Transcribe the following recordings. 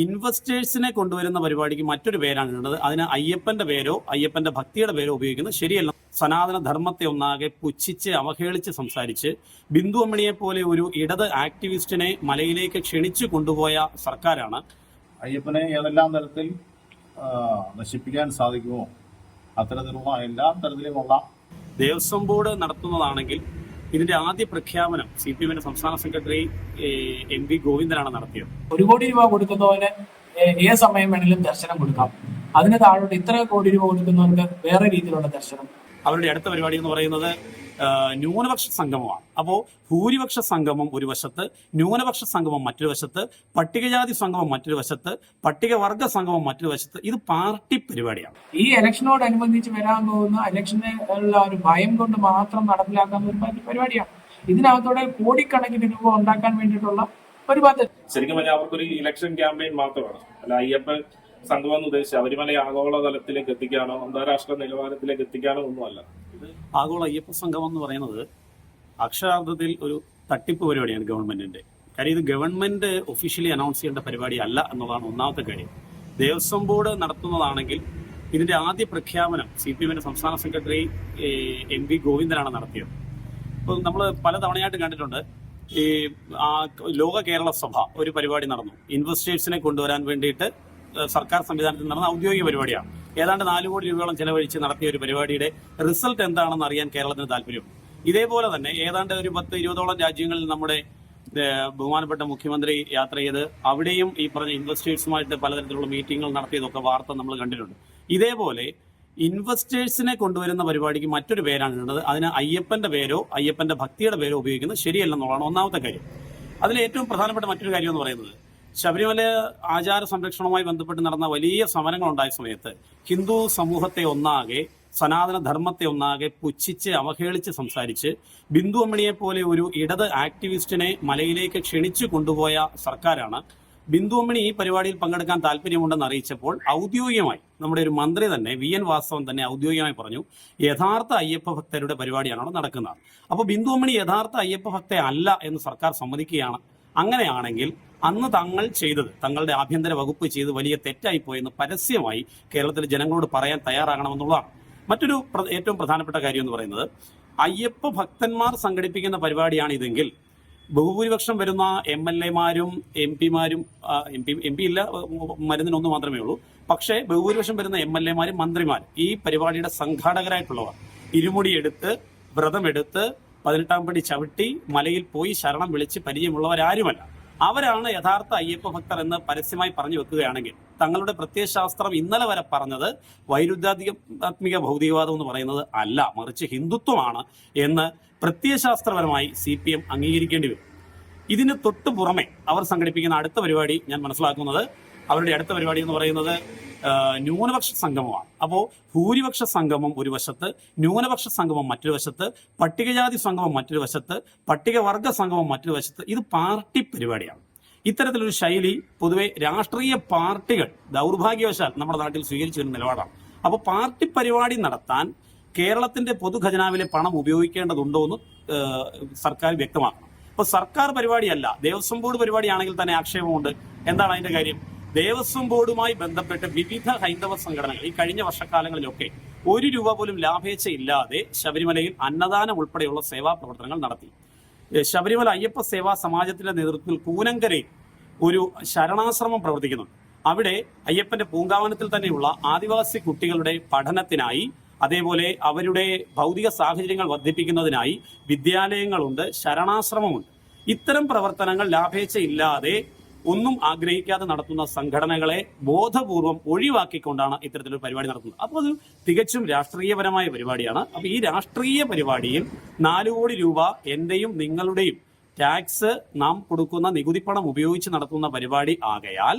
ഇൻവെസ്റ്റേഴ്സിനെ കൊണ്ടുവരുന്ന പരിപാടിക്ക് മറ്റൊരു പേരാണ് ഉള്ളത് അതിന് അയ്യപ്പന്റെ പേരോ അയ്യപ്പന്റെ ഭക്തിയുടെ പേരോ ഉപയോഗിക്കുന്നത് ശരിയല്ല. സനാതന ധർമ്മത്തെ ഒന്നാകെ പുച്ഛിച്ച് അവഹേളിച്ച് സംസാരിച്ച് ബിന്ദു അമ്മണിയെ പോലെ ഒരു ഇടത് ആക്ടിവിസ്റ്റിനെ മലയിലേക്ക് ക്ഷണിച്ചു കൊണ്ടുപോയ സർക്കാരാണ്. അയ്യപ്പനെ ഏതെല്ലാം തരത്തിൽ നശിപ്പിക്കാൻ സാധിക്കുമോ? അത്തരത്തിലുള്ള എല്ലാ തരത്തിലുമുള്ള ദേവസ്വം ബോർഡ് നടത്തുന്നതാണെങ്കിൽ ഇതിന്റെ ആദ്യ പ്രഖ്യാപനം സി പി എമ്മിന്റെ സംസ്ഥാന സെക്രട്ടറി എം വി ഗോവിന്ദനാണ് നടത്തിയത്. ഒരു കോടി രൂപ കൊടുക്കുന്നവന് ഏത് സമയം വേണമെങ്കിലും ദർശനം കൊടുക്കാം. അതിന് താഴോട്ട് ഇത്ര കോടി രൂപ കൊടുക്കുന്നവർക്ക് വേറെ രീതിയിലുള്ള ദർശനം. അവരുടെ അടുത്ത പരിപാടി എന്ന് പറയുന്നത് ന്യൂനപക്ഷ സംഗമമാണ്. അപ്പോൾ ഭൂരിപക്ഷ സംഗമം ഒരു വശത്ത് ന്യൂനപക്ഷ സംഗമം മറ്റൊരു വശത്ത് പട്ടികജാതി സംഗമം മറ്റൊരു വശത്ത് പട്ടികവർഗ സംഗമം മറ്റൊരു വശത്ത്. ഇത് പാർട്ടി പരിപാടിയാണ്. ഈ ഇലക്ഷനോടനുബന്ധിച്ച് വരാൻ പോകുന്ന ഇലക്ഷനെ ഉള്ള ഒരു ഭയം കൊണ്ട് മാത്രം നടപ്പിലാക്കാൻ ഒരു പരി- പരിപാടിയാണ്. ഇതിനകത്തോടെ കോടിക്കണക്കിന് രൂപ ഉണ്ടാക്കാൻ വേണ്ടിയിട്ടുള്ള ഒരു പദ്ധതി. ശരിക്കും പറഞ്ഞാൽ അവർക്കൊരു ഇലക്ഷൻ ക്യാമ്പയിൻ മാത്രമാണ്. അല്ല അയ്യപ്പൻ സംഗമം എന്ന് ഉദ്ദേശിച്ച ശബരിമല ആഗോള തലത്തിലേക്ക് എത്തിക്കാനോ അന്താരാഷ്ട്ര നിലവാരത്തിലേക്ക് എത്തിക്കാനോ ഒന്നുമല്ല. ആഗോള അയ്യപ്പ സംഘം എന്ന് പറയുന്നത് അക്ഷരാർത്ഥത്തിൽ ഒരു തട്ടിപ്പ് പരിപാടിയാണ് ഗവൺമെന്റിന്റെ. കാര്യം ഇത് ഗവൺമെന്റ് ഒഫീഷ്യലി അനൗൺസ് ചെയ്യേണ്ട പരിപാടി അല്ല എന്നുള്ളതാണ് ഒന്നാമത്തെ കാര്യം. ദേവസ്വം ബോർഡ് നടത്തുന്നതാണെങ്കിൽ ഇതിന്റെ ആദ്യ പ്രഖ്യാപനം സി പി എമ്മിന്റെ സംസ്ഥാന സെക്രട്ടറി എം വി ഗോവിന്ദനാണ് നടത്തിയത്. അപ്പോൾ നമ്മൾ പല തവണയായിട്ട് കണ്ടിട്ടുണ്ട് ഈ ലോക കേരള സഭ ഒരു പരിപാടി നടന്നു. ഇൻവെസ്റ്റേഴ്സിനെ കൊണ്ടുവരാൻ വേണ്ടിയിട്ട് സർക്കാർ സംവിധാനത്തിൽ നടന്ന ഔദ്യോഗിക പരിപാടിയാണ്. ഏതാണ്ട് നാല് കോടി രൂപയോളം ചെലവഴിച്ച് നടത്തിയ ഒരു പരിപാടിയുടെ റിസൾട്ട് എന്താണെന്ന് അറിയാൻ കേരളത്തിന് താല്പര്യം ഇതേപോലെ തന്നെ ഏതാണ്ട് ഒരു പത്ത് ഇരുപതോളം രാജ്യങ്ങളിൽ നമ്മുടെ ബഹുമാനപ്പെട്ട മുഖ്യമന്ത്രി യാത്ര ചെയ്ത് അവിടെയും ഈ പറഞ്ഞ ഇൻവെസ്റ്റേഴ്സുമായിട്ട് പലതരത്തിലുള്ള മീറ്റിങ്ങുകൾ നടത്തിയതൊക്കെ വാർത്ത നമ്മൾ കണ്ടിട്ടുണ്ട്. ഇതേപോലെ ഇൻവെസ്റ്റേഴ്സിനെ കൊണ്ടുവരുന്ന പരിപാടിക്ക് മറ്റൊരു പേരാണ് ഉള്ളത് അതിന് അയ്യപ്പന്റെ പേരോ അയ്യപ്പന്റെ ഭക്തിയുടെ പേരോ ഉപയോഗിക്കുന്നത് ശരിയല്ലെന്നുള്ളതാണ് ഒന്നാമത്തെ കാര്യം. അതിൽ ഏറ്റവും പ്രധാനപ്പെട്ട മറ്റൊരു കാര്യം എന്ന് പറയുന്നത് ശബരിമല ആചാര സംരക്ഷണവുമായി ബന്ധപ്പെട്ട് നടന്ന വലിയ സമരങ്ങൾ ഉണ്ടായ സമയത്ത് ഹിന്ദു സമൂഹത്തെ ഒന്നാകെ സനാതന ധർമ്മത്തെ ഒന്നാകെ പുച്ഛിച്ച് അവഹേളിച്ച് സംസാരിച്ച് ബിന്ദു അമ്മണിയെ പോലെ ഒരു ഇടത് ആക്ടിവിസ്റ്റിനെ മലയിലേക്ക് ക്ഷണിച്ചു കൊണ്ടുപോയ സർക്കാരാണ്. ബിന്ദു അമ്മണി ഈ പരിപാടിയിൽ പങ്കെടുക്കാൻ താല്പര്യമുണ്ടെന്ന് അറിയിച്ചപ്പോൾ ഔദ്യോഗികമായി നമ്മുടെ ഒരു മന്ത്രി തന്നെ വി എൻ വാസവൻ തന്നെ ഔദ്യോഗികമായി പറഞ്ഞു യഥാർത്ഥ അയ്യപ്പ ഭക്തരുടെ പരിപാടിയാണ് അവിടെ നടക്കുന്നത്. അപ്പോൾ ബിന്ദു അമ്മണി യഥാർത്ഥ അയ്യപ്പ ഭക്ത അല്ല എന്ന് സർക്കാർ സമ്മതിക്കുകയാണ്. അങ്ങനെയാണെങ്കിൽ അന്ന് തങ്ങൾ ചെയ്തത് തങ്ങളുടെ ആഭ്യന്തര വകുപ്പ് ചെയ്ത് വലിയ തെറ്റായി പോയെന്ന് പരസ്യമായി കേരളത്തിലെ ജനങ്ങളോട് പറയാൻ തയ്യാറാകണമെന്നുള്ളതാണ്. മറ്റൊരു ഏറ്റവും പ്രധാനപ്പെട്ട കാര്യം എന്ന് പറയുന്നത് അയ്യപ്പ ഭക്തന്മാർ സംഘടിപ്പിക്കുന്ന പരിപാടിയാണ് ഇതെങ്കിൽ ബഹുഭൂരിപക്ഷം വരുന്ന എം എൽ എമാരും എം പിമാരും എം പി എം പി ഇല്ല മരുന്നിന് മാത്രമേ ഉള്ളൂ. പക്ഷേ ബഹുഭൂരിപക്ഷം വരുന്ന എം എൽ എമാരും മന്ത്രിമാരും ഈ പരിപാടിയുടെ സംഘാടകരായിട്ടുള്ളവർ ഇരുമുടിയെടുത്ത് വ്രതമെടുത്ത് പതിനെട്ടാം പടി ചവിട്ടി മലയിൽ പോയി ശരണം വിളിച്ച് പരിചയമുള്ളവരാരുമല്ല. അവരാണ് യഥാർത്ഥ അയ്യപ്പ ഭക്തർ എന്ന് പരസ്യമായി പറഞ്ഞു വെക്കുകയാണെങ്കിൽ തങ്ങളുടെ പ്രത്യയശാസ്ത്രം ഇന്നലെ വരെ പറഞ്ഞത് വൈരുദ്ധ്യാത്മിക ഭൗതികവാദം എന്ന് പറയുന്നത് അല്ല മറിച്ച് ഹിന്ദുത്വമാണ് എന്ന് പ്രത്യയശാസ്ത്രപരമായി സി പി എം അംഗീകരിക്കേണ്ടി വരും. ഇതിന് തൊട്ടു പുറമെ അവർ സംഘടിപ്പിക്കുന്ന അടുത്ത പരിപാടി ഞാൻ മനസ്സിലാക്കുന്നത് അവരുടെ അടുത്ത പരിപാടി എന്ന് പറയുന്നത് ന്യൂനപക്ഷ സംഗമമാണ്. അപ്പോൾ ഭൂരിപക്ഷ സംഗമം ഒരു വശത്ത് ന്യൂനപക്ഷ സംഗമം മറ്റൊരു വശത്ത് പട്ടികജാതി സംഗമം മറ്റൊരു വശത്ത് പട്ടികവർഗ സംഗമം മറ്റൊരു വശത്ത്. ഇത് പാർട്ടി പരിപാടിയാണ്. ഇത്തരത്തിലൊരു ശൈലി പൊതുവെ രാഷ്ട്രീയ പാർട്ടികൾ ദൗർഭാഗ്യവശാൽ നമ്മുടെ നാട്ടിൽ സ്വീകരിച്ചു വരുന്ന നിലപാടാണ്. അപ്പോൾ പാർട്ടി പരിപാടി നടത്താൻ കേരളത്തിന്റെ പൊതുഖജനാവിലെ പണം ഉപയോഗിക്കേണ്ടതുണ്ടോ എന്ന് സർക്കാർ വ്യക്തമാക്കണം. അപ്പൊ സർക്കാർ പരിപാടിയല്ല ദേവസ്വം ബോർഡ് പരിപാടിയാണെങ്കിൽ തന്നെ ആക്ഷേപമുണ്ട്. എന്താണ് അതിന്റെ കാര്യം? ദേവസ്വം ബോർഡുമായി ബന്ധപ്പെട്ട് വിവിധ ഹൈന്ദവ സംഘടനകൾ ഈ കഴിഞ്ഞ വർഷക്കാലങ്ങളിലൊക്കെ ഒരു രൂപ പോലും ലാഭേച്ഛ ഇല്ലാതെ ശബരിമലയിൽ അന്നദാനം ഉൾപ്പെടെയുള്ള സേവാ പ്രവർത്തനങ്ങൾ നടത്തി. ശബരിമല അയ്യപ്പ സേവാ സമാജത്തിന്റെ നേതൃത്വത്തിൽ കൂനങ്കരയിൽ ഒരു ശരണാശ്രമം പ്രവർത്തിക്കുന്നുണ്ട്. അവിടെ അയ്യപ്പന്റെ പൂങ്കാവനത്തിൽ തന്നെയുള്ള ആദിവാസി കുട്ടികളുടെ പഠനത്തിനായി അതേപോലെ അവരുടെ ഭൗതിക സാഹചര്യങ്ങൾ വർദ്ധിപ്പിക്കുന്നതിനായി വിദ്യാലയങ്ങളുണ്ട് ശരണാശ്രമമുണ്ട്. ഇത്തരം പ്രവർത്തനങ്ങൾ ലാഭേച്ഛ ഇല്ലാതെ ഒന്നും ആഗ്രഹിക്കാതെ നടത്തുന്ന സംഘടനകളെ ബോധപൂർവം ഒഴിവാക്കിക്കൊണ്ടാണ് ഇത്തരത്തിലൊരു പരിപാടി നടത്തുന്നത്. അപ്പോൾ അത് തികച്ചും രാഷ്ട്രീയപരമായ പരിപാടിയാണ്. അപ്പോൾ ഈ രാഷ്ട്രീയ പരിപാടിയിൽ നാല് കോടി രൂപ എന്റെയും നിങ്ങളുടെയും ടാക്സ് നാം കൊടുക്കുന്ന നികുതിപ്പണം ഉപയോഗിച്ച് നടത്തുന്ന പരിപാടി ആകയാൽ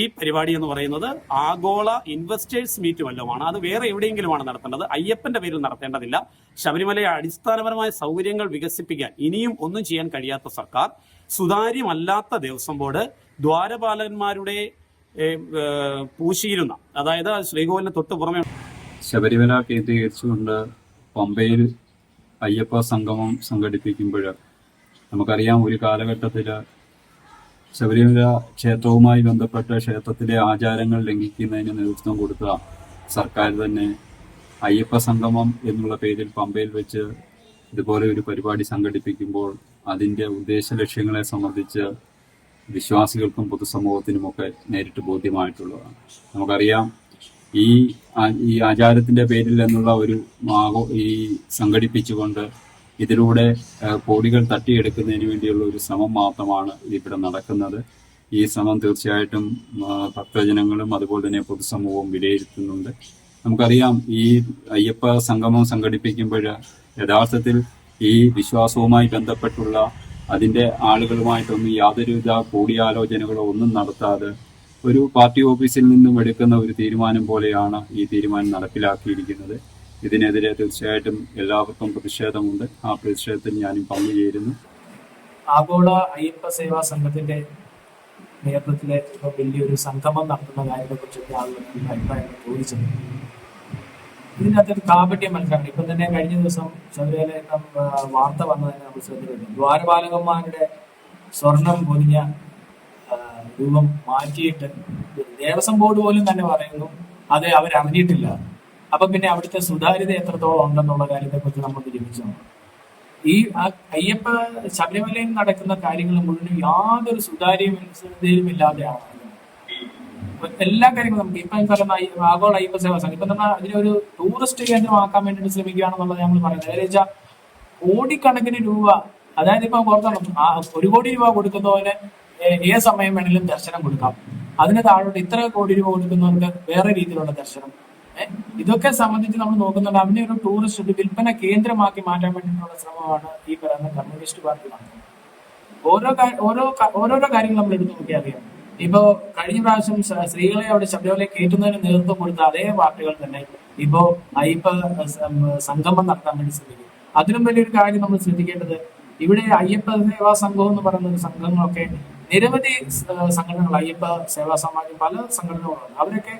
ഈ പരിപാടി എന്ന് പറയുന്നത് ആഗോള ഇൻവെസ്റ്റേഴ്സ് മീറ്റ് വല്ലതുമാണ് അത് വേറെ എവിടെയെങ്കിലുമാണ് നടത്തേണ്ടത്. അയ്യപ്പന്റെ പേരിൽ നടത്തേണ്ടതില്ല. ശബരിമലയെ അടിസ്ഥാനപരമായ സൗകര്യങ്ങൾ വികസിപ്പിക്കാൻ ഇനിയും ഒന്നും ചെയ്യാൻ കഴിയാത്ത സർക്കാർ സുതാര്യമല്ലാത്ത ദേവസ്വം ബോർഡ് ഏഹ്, പൂശിയിരുന്ന അതായത് ശ്രീകോവിലിന് തൊട്ട് പുറമെ ശബരിമല കേന്ദ്രീകരിച്ചുകൊണ്ട് പമ്പയിൽ അയ്യപ്പ സംഗമം സംഘടിപ്പിക്കുമ്പോൾ നമുക്കറിയാം ഒരു കാലഘട്ടത്തിൽ ശബരിമല ക്ഷേത്രവുമായി ബന്ധപ്പെട്ട ക്ഷേത്രത്തിലെ ആചാരങ്ങൾ ലംഘിക്കുന്നതിന് നേതൃത്വം കൊടുത്ത സർക്കാർ തന്നെ അയ്യപ്പ സംഗമം എന്നുള്ള പേരിൽ പമ്പയിൽ വെച്ച് ഇതുപോലെ ഒരു പരിപാടി സംഘടിപ്പിക്കുമ്പോൾ അതിന്റെ ഉദ്ദേശ ലക്ഷ്യങ്ങളെ സംബന്ധിച്ച് വിശ്വാസികൾക്കും പൊതുസമൂഹത്തിനുമൊക്കെ നേരിട്ട് ബോധ്യമായിട്ടുള്ളതാണ്. നമുക്കറിയാം ഈ ഈ ആചാരത്തിന്റെ പേരിൽ എന്നുള്ള ഒരു ആഘോ- ഈ സംഘടിപ്പിച്ചുകൊണ്ട് ഇതിലൂടെ കോടികൾ തട്ടിയെടുക്കുന്നതിന് വേണ്ടിയുള്ള ഒരു ശ്രമം മാത്രമാണ് ഇവിടെ നടക്കുന്നത്. ഈ ശ്രമം തീർച്ചയായിട്ടും ഭക്തജനങ്ങളും അതുപോലെ തന്നെ പൊതുസമൂഹവും വിലയിരുത്തുന്നുണ്ട്. നമുക്കറിയാം ഈ അയ്യപ്പ സംഗമം സംഘടിപ്പിക്കുമ്പോൾ യഥാർത്ഥത്തിൽ ഈ വിശ്വാസവുമായി ബന്ധപ്പെട്ടുള്ള അതിന്റെ ആളുകളുമായിട്ടൊന്നും യാതൊരുവിധ കൂടിയാലോചനകളോ ഒന്നും നടത്താതെ ഒരു പാർട്ടി ഓഫീസിൽ നിന്നും എടുക്കുന്ന ഒരു തീരുമാനം പോലെയാണ് ഈ തീരുമാനം നടപ്പിലാക്കിയിരിക്കുന്നത്. ഇതിനെതിരെ തീർച്ചയായിട്ടും എല്ലാവർക്കും പ്രതിഷേധമുണ്ട്. ആ പ്രതിഷേധത്തിൽ ഞാനും പങ്കുചേരുന്നു. ആഗോള അയ്യപ്പ സേവാ സംഘത്തിന്റെ നേതൃത്വത്തിലെ വലിയൊരു സംഗമം നടത്തുന്ന കാര്യത്തെ കുറിച്ചൊക്കെ ആളുകൾ അഭിപ്രായങ്ങൾ ചോദിച്ചത്. ഇതിന്റെ ഒരു കാപട്യം മനസ്സിലാക്കണം. ഇപ്പൊ തന്നെ കഴിഞ്ഞ ദിവസം ശബരിമല വാർത്ത വന്നതിന് നമ്മൾ ശ്രദ്ധയിലുണ്ട് ദ്വാരപാലകന്മാരുടെ സ്വർണം പൊതിഞ്ഞ രൂപം മാറ്റിയിട്ട് ദേവസ്വം ബോർഡ് പോലും തന്നെ പറയുന്നു അത് അവരറിഞ്ഞിട്ടില്ല അപ്പൊ പിന്നെ അവിടുത്തെ സുതാര്യത എത്രത്തോളം ഉണ്ടെന്നുള്ള കാര്യത്തെക്കുറിച്ച് നമ്മൾ ജീവിച്ചു. ഈ അയ്യപ്പ ശബരിമലയിൽ നടക്കുന്ന കാര്യങ്ങൾ മുഴുവൻ യാതൊരു സുതാര്യവും ഇല്ലാതെയാണ് എല്ലാ കാര്യങ്ങളും നമുക്ക് ഇപ്പം ഈ പറയുന്ന ആഗോള അയ്യപ്പ സേവാ സംഘം. ഇപ്പം നമ്മൾ അതിനൊരു ടൂറിസ്റ്റ് കേന്ദ്രമാക്കാൻ വേണ്ടിയിട്ട് ശ്രമിക്കുകയാണെന്നുള്ളത് നമ്മൾ പറയുന്നത്. അതായത് വെച്ചാൽ കോടിക്കണക്കിന് രൂപ അതായത് ഇപ്പം പുറത്താണ് ഒരു കോടി രൂപ കൊടുക്കുന്നവന് ഏത് സമയം വേണമെങ്കിലും ദർശനം കൊടുക്കാം. അതിന് താഴോട്ട് ഇത്ര കോടി രൂപ കൊടുക്കുന്നവർക്ക് വേറെ രീതിയിലുള്ള ദർശനം. ഇതൊക്കെ സംബന്ധിച്ച് നമ്മൾ നോക്കുന്നുണ്ട്. അതിനെ ഒരു ടൂറിസ്റ്റ് വിൽപ്പന കേന്ദ്രമാക്കി മാറ്റാൻ വേണ്ടിയിട്ടുള്ള ശ്രമമാണ് ഈ പറയുന്ന കമ്മ്യൂണിസ്റ്റ് പാർട്ടി നടത്തുന്നത്. ഓരോ ഓരോ ഓരോരോ കാര്യങ്ങൾ നമ്മൾ എടുത്തു നോക്കിയാൽ അറിയാം. ഇപ്പോ കഴിഞ്ഞ പ്രാവശ്യം സ്ത്രീകളെ അവിടെ ശബരിമലയിൽ കയറ്റുന്നതിന് നേതൃത്വം കൊടുത്ത അതേ പാർട്ടികൾ തന്നെ ഇപ്പോ അയ്യപ്പ സംഗമം നടത്താൻ വേണ്ടി ശ്രമിക്കും അതിലും വലിയൊരു കാര്യം നമ്മൾ ശ്രദ്ധിക്കേണ്ടത് ഇവിടെ അയ്യപ്പ സേവാ സംഘം എന്ന് പറയുന്ന സംഘങ്ങളൊക്കെ നിരവധി സംഘടനകൾ അയ്യപ്പ സേവാ സമാജം പല സംഘടനകളുണ്ട്. അവരൊക്കെ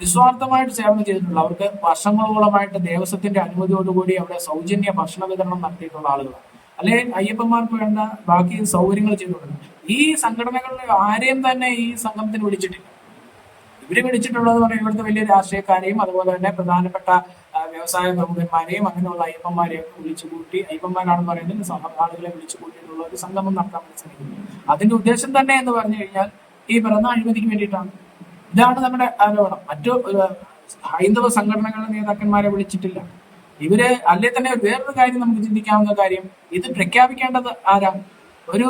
നിസ്വാർത്ഥമായിട്ട് സേവനം ചെയ്തിട്ടുള്ള അവർക്ക് വർഷങ്ങളോളമായിട്ട് ദേവസ്വത്തിന്റെ അനുമതിയോടുകൂടി അവിടെ സൗജന്യ ഭക്ഷണ വിതരണം നടത്തിയിട്ടുള്ള ആളുകളാണ്. അല്ലെ അയ്യപ്പന്മാർക്ക് വേണ്ട ബാക്കി സൗകര്യങ്ങൾ ചെയ്തിട്ടുണ്ട് ഈ സംഘടനകളിൽ ആരെയും തന്നെ ഈ സംഘത്തിന് വിളിച്ചിട്ടില്ല. ഇവർ വിളിച്ചിട്ടുള്ളത് പറഞ്ഞാൽ ഇവിടുത്തെ വലിയ രാഷ്ട്രീയക്കാരെയും അതുപോലെ തന്നെ പ്രധാനപ്പെട്ട വ്യവസായ പ്രമുഖന്മാരെയും അങ്ങനെയുള്ള അയ്യപ്പന്മാരെയും വിളിച്ചു കൂട്ടി അയ്യപ്പന്മാരാണെന്ന് പറയുന്നത് ആളുകളെ വിളിച്ചു കൂട്ടിയിട്ടുള്ള ഒരു സംഗമം നടത്താൻ ശ്രമിക്കുന്നു. അതിന്റെ ഉദ്ദേശം തന്നെ എന്ന് പറഞ്ഞു കഴിഞ്ഞാൽ ഈ പിറന്ന അഴിമതിക്ക് വേണ്ടിയിട്ടാണ്. ഇതാണ് നമ്മുടെ ആരോപണം. മറ്റു ഹൈന്ദവ സംഘടനകളുടെ നേതാക്കന്മാരെ വിളിച്ചിട്ടില്ല. ഇവർ അല്ലെ തന്നെ വേറൊരു കാര്യം നമുക്ക് ചിന്തിക്കാവുന്ന കാര്യം ഇത് പ്രഖ്യാപിക്കേണ്ടത് ആരാ ഒരു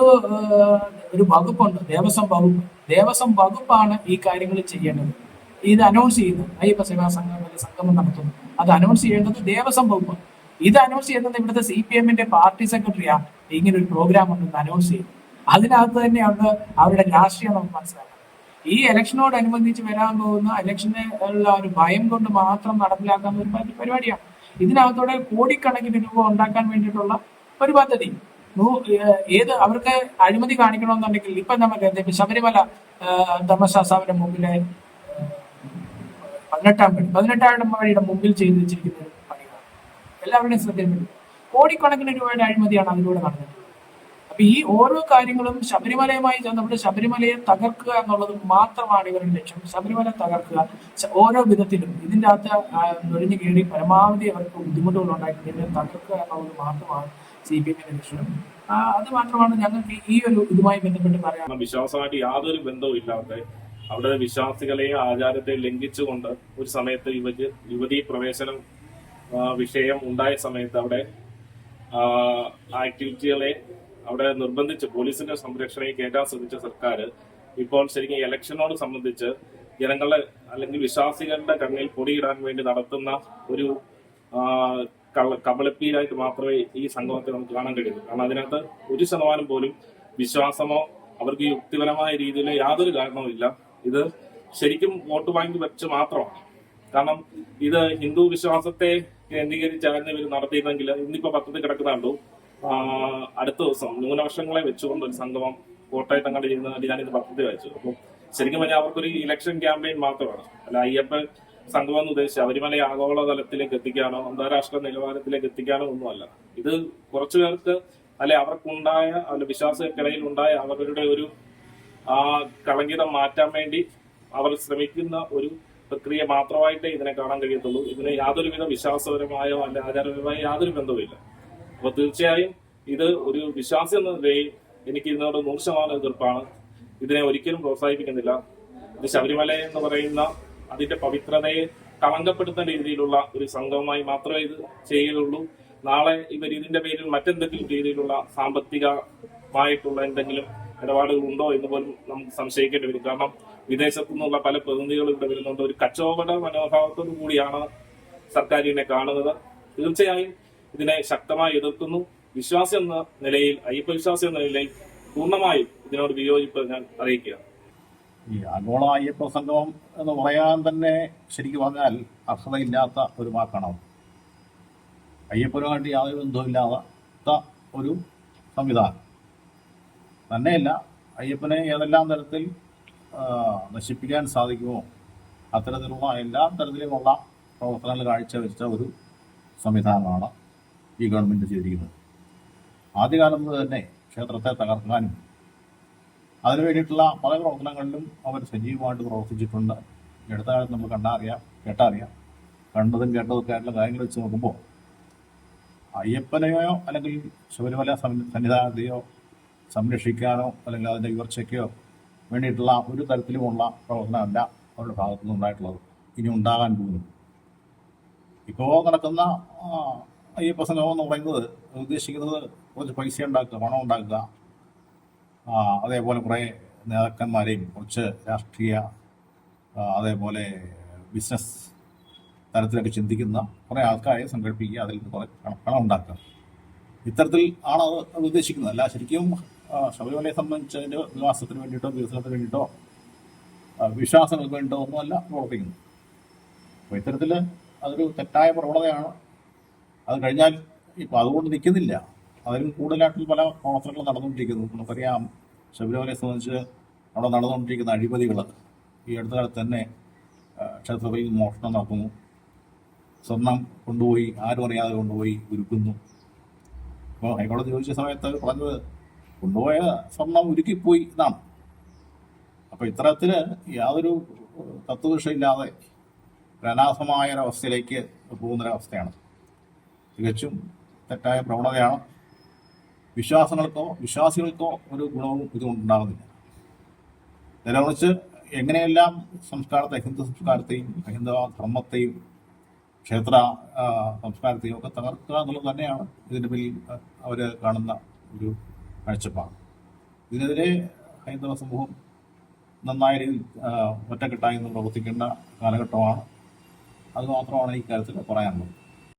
ഒരു വകുപ്പുണ്ട്. ദേവസ്വം വകുപ്പ്. ദേവസ്വം വകുപ്പാണ് ഈ കാര്യങ്ങൾ ചെയ്യേണ്ടത്. ഇത് അനൗൺസ് ചെയ്യുന്നത് അയ്യപ്പ സേവാ സംഘം സംഗമം നടത്തുന്നു. അത് അനൗൺസ് ചെയ്യേണ്ടത് ദേവസ്വം വകുപ്പ് ഇത് അനൗൺസ് ചെയ്യുന്നത് ഇവിടുത്തെ സി പി എമ്മിന്റെ പാർട്ടി സെക്രട്ടറിയാണ് ഇങ്ങനെ ഒരു പ്രോഗ്രാം ഉണ്ടെന്ന് അനൗൺസ് ചെയ്യും. അതിനകത്ത് തന്നെയാണ് അവരുടെ രാഷ്ട്രീയം നമുക്ക് മനസ്സിലാക്കുന്നത് ഈ ഇലക്ഷനോടനുബന്ധിച്ച് വരാൻ പോകുന്ന ഇലക്ഷനെ ഉള്ള ഒരു ഭയം കൊണ്ട് മാത്രം നടപ്പിലാക്കാൻ ഒരു പരി- പരിപാടിയാണ്. ഇതിനകത്തോടെ കോടിക്കണക്കിന് രൂപ ഉണ്ടാക്കാൻ വേണ്ടിയിട്ടുള്ള ഒരു പദ്ധതി. ഏത് അവർക്ക് അഴിമതി കാണിക്കണമെന്നുണ്ടെങ്കിൽ ഇപ്പൊ നമുക്ക് എന്തെങ്കിലും ശബരിമല ധർമ്മശാസ്താവിന്റെ മുമ്പിലെ പതിനെട്ടാം പടി പതിനെട്ടാം പടിയുടെ മുമ്പിൽ ചെയ്തു വെച്ചിരിക്കുന്ന ഒരു പണിയാണ്. എല്ലാവരുടെയും ശ്രദ്ധയിൽപ്പെട്ടു കോടിക്കണക്കിന് രൂപയുടെ അഴിമതിയാണ് അതിലൂടെ നടന്നിട്ടുള്ളത്. അപ്പൊ ഈ ഓരോ കാര്യങ്ങളും ശബരിമലയുമായി ചെന്നപ്പോൾ ശബരിമലയെ തകർക്കുക എന്നുള്ളത് മാത്രമാണ് ഇവരുടെ ലക്ഷ്യം. ശബരിമല തകർക്കുക ഓരോ വിധത്തിലും ഇതിന്റെ അകത്ത് നൊഴിഞ്ഞു കയറി പരമാവധി അവർക്ക് ബുദ്ധിമുട്ടുകൾ ഉണ്ടാക്കി തകർക്കുക എന്നുള്ളത് മാത്രമാണ് സി പി എമ്മിന്റെ ലക്ഷ്യം അത് മാത്രമാണ് ഞങ്ങൾക്ക് ഈ ഒരു ഇതുമായി ബന്ധപ്പെട്ട് പറയാം വിശ്വാസമായിട്ട് യാതൊരു ബന്ധവും ഇല്ലാതെ അവിടെ വിശ്വാസികളെയും ആചാരത്തെയും ലംഘിച്ചുകൊണ്ട് ഒരു സമയത്ത് യുവതി യുവതി പ്രവേശനം വിഷയം ഉണ്ടായ സമയത്ത് അവിടെ ആക്ടിവിറ്റികളെ അവിടെ നിർബന്ധിച്ച് പോലീസിന്റെ സംരക്ഷണയിൽ കയറ്റാൻ ശ്രമിച്ച സർക്കാർ ഇപ്പോൾ ശരിക്കും ഇലക്ഷനോട് സംബന്ധിച്ച് ജനങ്ങളെ അല്ലെങ്കിൽ വിശ്വാസികളുടെ കണ്ണിൽ പൊടിയിടാൻ വേണ്ടി നടത്തുന്ന ഒരു കള്ള മാത്രമേ ഈ സംഗമത്തെ നമുക്ക് കാണാൻ കഴിയുള്ളൂ. കാരണം അതിനകത്ത് ഒരു ശതമാനം പോലും വിശ്വാസമോ അവർക്ക് യുക്തിപരമായ രീതിയിൽ യാതൊരു കാരണവുമില്ല ഇത് ശരിക്കും വോട്ട് ബാങ്ക് വെച്ച് മാത്രമാണ്. കാരണം ഇത് ഹിന്ദു വിശ്വാസത്തെ കേന്ദ്രീകരിച്ചായിരുന്നു ഇവർ നടത്തിയിരുന്നെങ്കിൽ ഇന്നിപ്പോ പത്രത്തിൽ കിടക്കുന്നുണ്ടോ അടുത്ത ദിവസം ന്യൂനപക്ഷങ്ങളെ വെച്ചുകൊണ്ട് ഒരു സംഗമം കോട്ടയത്ത് അങ്ങോട്ട് ഞാൻ ഇത് പത്രത്തിൽ വായിച്ചു. അപ്പോൾ ശരിക്കും പറഞ്ഞാൽ അവർക്കൊരു ഇലക്ഷൻ ക്യാമ്പയിൻ മാത്രമാണ്. അല്ല അയ്യപ്പൻ സംഗമം എന്ന് ഉദ്ദേശിച്ച് ശബരിമല ആഗോള തലത്തിലേക്ക് എത്തിക്കാനോ അന്താരാഷ്ട്ര നിലവാരത്തിലേക്ക് എത്തിക്കാനോ ഒന്നുമല്ല. ഇത് കുറച്ചു പേർക്ക് അല്ലെ അവർക്കുണ്ടായ അല്ലെ വിശ്വാസക്കിടയിൽ ഉണ്ടായ അവരുടെ ഒരു ആ കളങ്കിതം മാറ്റാൻ വേണ്ടി അവർ ശ്രമിക്കുന്ന ഒരു പ്രക്രിയ മാത്രമായിട്ടേ ഇതിനെ കാണാൻ കഴിയത്തുള്ളൂ. ഇതിന് യാതൊരുവിധ വിശ്വാസപരമായോ അല്ല ആചാരപരമായ യാതൊരു ബന്ധവുമില്ല. അപ്പൊ തീർച്ചയായും ഇത് ഒരു വിശ്വാസി എന്ന നിലയിൽ എനിക്ക് ഇതിനോട് നൂറ് ശതമാനം എതിർപ്പാണ്. ഇതിനെ ഒരിക്കലും പ്രോത്സാഹിപ്പിക്കുന്നില്ല. ഇത് ശബരിമല എന്ന് പറയുന്ന അതിന്റെ പവിത്രതയെ കളങ്കപ്പെടുത്തുന്ന രീതിയിലുള്ള ഒരു സംഘവുമായി മാത്രമേ ഇത് ചെയ്യുകയുള്ളൂ. നാളെ ഇവർ ഇതിന്റെ പേരിൽ മറ്റെന്തെങ്കിലും രീതിയിലുള്ള സാമ്പത്തികമായിട്ടുള്ള എന്തെങ്കിലും ഇടപാടുകൾ ഉണ്ടോ എന്ന് പോലും നമുക്ക് സംശയിക്കേണ്ടി വരും. കാരണം വിദേശത്തു നിന്നുള്ള പല പ്രതിനിധികളും ഇവിടെ വരുന്നുണ്ട്. ഒരു കച്ചവട മനോഭാവത്തോടു കൂടിയാണ് സർക്കാർ ഇതിനെ കാണുന്നത്. തീർച്ചയായും ഇതിനെ ശക്തമായി എതിർക്കുന്നു. വിശ്വാസി എന്ന നിലയിൽ അയ്യപ്പ വിശ്വാസി എന്ന നിലയിൽ പൂർണമായും ഇതിനോട് വിയോജിപ്പ് ഞാൻ അറിയിക്കുകയാണ്. ഈ ആഗോള അയ്യപ്പ സംഗമം എന്ന് പറയാൻ തന്നെ ശരിക്കും പറഞ്ഞാൽ അർഹതയില്ലാത്ത ഒരു വാക്കാണ്. അയ്യപ്പനുമായിട്ട് യാതൊരു ബന്ധവുമില്ലാത്ത ഒരു സംവിധാനം തന്നെയല്ല അയ്യപ്പനെ ഏതെല്ലാം തരത്തിൽ നശിപ്പിക്കാൻ സാധിക്കുമോ അത്തരത്തിലുള്ള എല്ലാ തരത്തിലുമുള്ള പ്രവർത്തനങ്ങൾ കാഴ്ചവെച്ച ഒരു സംവിധാനമാണ് ഈ ഗവൺമെന്റ് ചെയ്തിരിക്കുന്നത് ആദ്യകാലം മുതൽ തന്നെ ക്ഷേത്രത്തെ തകർക്കാനും അതിനു വേണ്ടിയിട്ടുള്ള പല പ്രവർത്തനങ്ങളിലും അവർ സജീവമായിട്ട് പ്രവർത്തിച്ചിട്ടുണ്ട്. അടുത്ത കാലത്ത് നമ്മൾ കണ്ടറിയാം കേട്ടറിയാം. കണ്ടതും കേട്ടതൊക്കെ ആയിട്ടുള്ള കാര്യങ്ങൾ വെച്ച് നോക്കുമ്പോൾ അയ്യപ്പനെയോ അല്ലെങ്കിൽ ശബരിമല സന്നിധാനത്തെയോ സംരക്ഷിക്കാനോ അല്ലെങ്കിൽ അതിന്റെ ഉയർച്ചയ്ക്കോ വേണ്ടിയിട്ടുള്ള ഒരു തരത്തിലുമുള്ള പ്രവർത്തനമല്ല അവരുടെ ഭാഗത്തു നിന്നുണ്ടായിട്ടുള്ളത് ഇനി ഉണ്ടാകാൻ പോകുന്നു ഇപ്പോൾ നടക്കുന്ന അയ്യപ്പ സംഗമം എന്ന് പറയുന്നത് ഉദ്ദേശിക്കുന്നത് കുറച്ച് പൈസ ഉണ്ടാക്കുക പണം ഉണ്ടാക്കുക അതേപോലെ കുറേ നേതാക്കന്മാരെയും കുറച്ച് രാഷ്ട്രീയ അതേപോലെ ബിസിനസ് തരത്തിലൊക്കെ ചിന്തിക്കുന്ന കുറേ ആൾക്കാരെ സംഘടിപ്പിക്കുക അതിൽ നിന്ന് കുറേ പണം- ഉണ്ടാക്കുക. ഇത്തരത്തിൽ ആണ് അത് ഉദ്ദേശിക്കുന്നത്. അല്ല ശരിക്കും ശബരിമലയെ സംബന്ധിച്ച് അതിന്റെ വികാസത്തിന് വേണ്ടിയിട്ടോ വികസനത്തിന് വേണ്ടിയിട്ടോ വിശ്വാസങ്ങൾക്ക് വേണ്ടിയിട്ടോ ഒന്നുമല്ല പ്രവർത്തിക്കുന്നത്. അപ്പോൾ ഇത്തരത്തിൽ അതൊരു തെറ്റായ പ്രവണതയാണ്. അത് കഴിഞ്ഞാൽ ഇപ്പം അതുകൊണ്ട് നിൽക്കുന്നില്ല. അതിലും കൂടുതലായിട്ടുള്ള പല പ്രവർത്തനങ്ങൾ നടന്നുകൊണ്ടിരിക്കുന്നു. നമുക്കറിയാം ശബരിമലയെ സംബന്ധിച്ച് അവിടെ നടന്നുകൊണ്ടിരിക്കുന്ന അഴിമതികൾ ഈ അടുത്ത കാലത്ത് തന്നെ ക്ഷേത്രത്തിൽ മോഷണം നടത്തുന്നു സ്വർണം കൊണ്ടുപോയി ആരും അറിയാതെ കൊണ്ടുപോയി ഉരുക്കുന്നു അപ്പോൾ ഹൈക്കോടതി ചോദിച്ച സമയത്ത് പറഞ്ഞത് കൊണ്ടുപോയ സ്വർണം ഉരുക്കിപ്പോയി എന്നാണ്. അപ്പോൾ ഇത്തരത്തിൽ യാതൊരു തത്വദൃഷയില്ലാതെ ഒരു പോകുന്നൊരവസ്ഥയാണ് തികച്ചും തെറ്റായ പ്രവണതയാണ്. വിശ്വാസങ്ങൾക്കോ വിശ്വാസികൾക്കോ ഒരു ഗുണവും ഇതുകൊണ്ടുണ്ടാകുന്നില്ല. നേരെ മറിച്ച് എങ്ങനെയെല്ലാം സംസ്കാരത്തെ ഹിന്ദു സംസ്കാരത്തെയും അഹിന്ദ ധർമ്മത്തെയും ക്ഷേത്ര സംസ്കാരത്തെയും ഒക്കെ തകർക്കുക എന്നുള്ളത് തന്നെയാണ് ഇതിന്റെ പിന്നിൽ അവർ കാണുന്ന ഒരു കാഴ്ചപ്പാട്. ഇതിനെതിരെ ഹൈന്ദവ സമൂഹം നന്നായ രീതിയിൽ ഒറ്റക്കെട്ടായി നിന്ന് പ്രവർത്തിക്കേണ്ട കാലഘട്ടമാണ്. അതുമാത്രമാണ് ഈ കാര്യത്തിൽ പറയാനുള്ളത്.